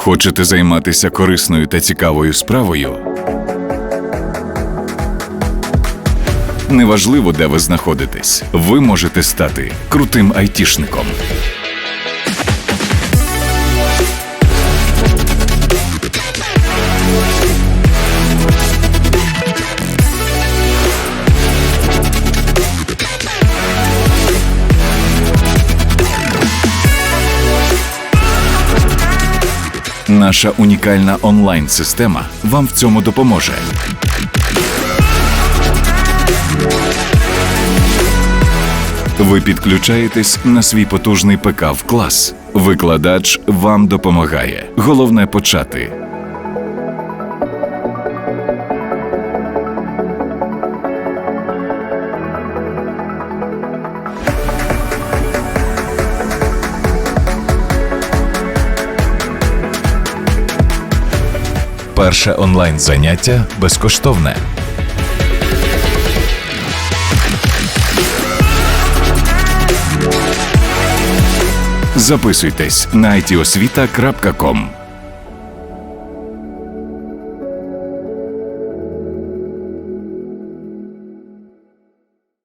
Хочете займатися корисною та цікавою справою? Неважливо, де ви знаходитесь, ви можете стати крутим айтішником. Наша унікальна онлайн-система вам в цьому допоможе. Ви підключаєтесь на свій потужний ПК в клас. Викладач вам допомагає. Головне почати. Перше онлайн заняття безкоштовне. Записуйтесь на itosvita.com.